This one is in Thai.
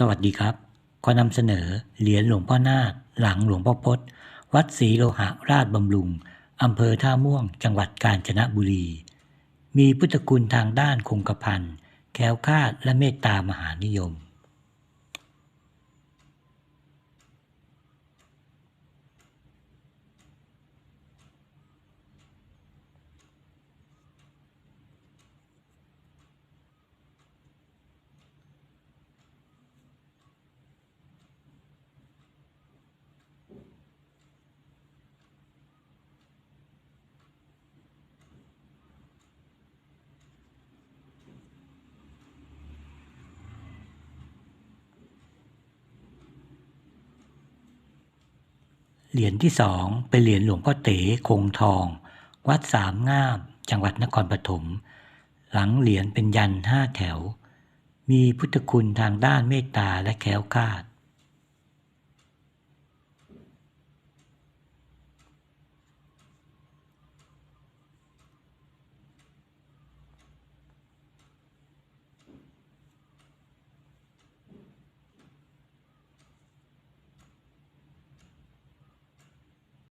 สวัสดีครับ ขอนำเสนอเหรียญหลวงพ่อนาค หลังหลวงพ่อพศวัดศรีโลหะราชบำรุง อำเภอท่าม่วง จังหวัดกาญจนบุรี มีพุทธคุณทางด้านคงกระพันแคล้วคลาดและเมตตามหานิยม เหรียญที่สองเป็นเหรียญหลวงพ่อเต๋คงทอง วัดสามงาม จังหวัดนครปฐมหลังเหรียญเป็นยันห้าแถว มีพุทธคุณทางด้านเมตตาและแคล้วคาด